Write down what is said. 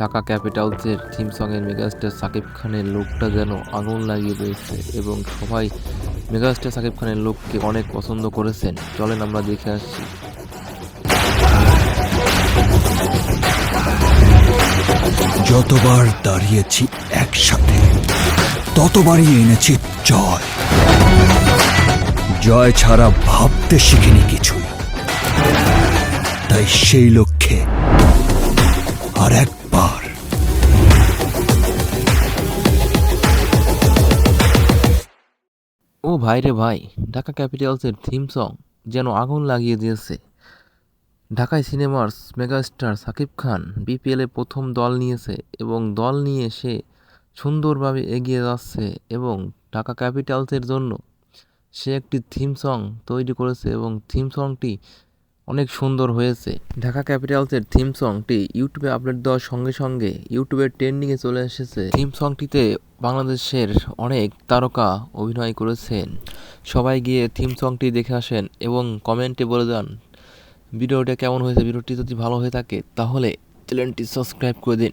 ঢাকা ক্যাপিটালসের থিম সঙের মেগাস্টার সাকিব খানের লুকটা যেন আগুন লাগিয়ে দিয়েছে এবং সবাই মেগাস্টার সাকিব খানের লুককে অনেক পছন্দ করেছেন। চলেন আমরা দেখে আসছি। যতবার দাঁড়িয়েছি একসাথে, ততবারই এনেছি জয়। জয় ছাড়া ভাবতে শিখিনি কিছুই। তাই সেই লক্ষ্যে আর একবার ও ভাই রে ভাই, ঢাকা ক্যাপিটালসের থিম সং যেন আগুন লাগিয়ে দিয়েছে। ঢাকায় সিনেমার্স মেগাস্টার সাকিব খান বিপিএলে প্রথম দল নিয়েছে এবং দল নিয়ে সে সুন্দরভাবে এগিয়ে যাচ্ছে এবং ঢাকা ক্যাপিটালসের জন্য সে একটি থিম সং তৈরি করেছে এবং থিম সংটি অনেক সুন্দর হয়েছে। ঢাকা ক্যাপিটালসের থিম সংটি ইউটিউবে আপলোড দেওয়ার সঙ্গে সঙ্গে ইউটিউবের ট্রেন্ডিংয়ে চলে এসেছে। থিম সংটিতে বাংলাদেশের অনেক তারকা অভিনয় করেছেন। সবাই গিয়ে থিম সংটি দেখে আসেন এবং কমেন্টে বলে দেন, ভিডিওটা কেমন হয়েছে? ভিডিওটি যদি ভালো হয়ে থাকে, তাহলে চ্যানেলটি সাবস্ক্রাইব করে দিন।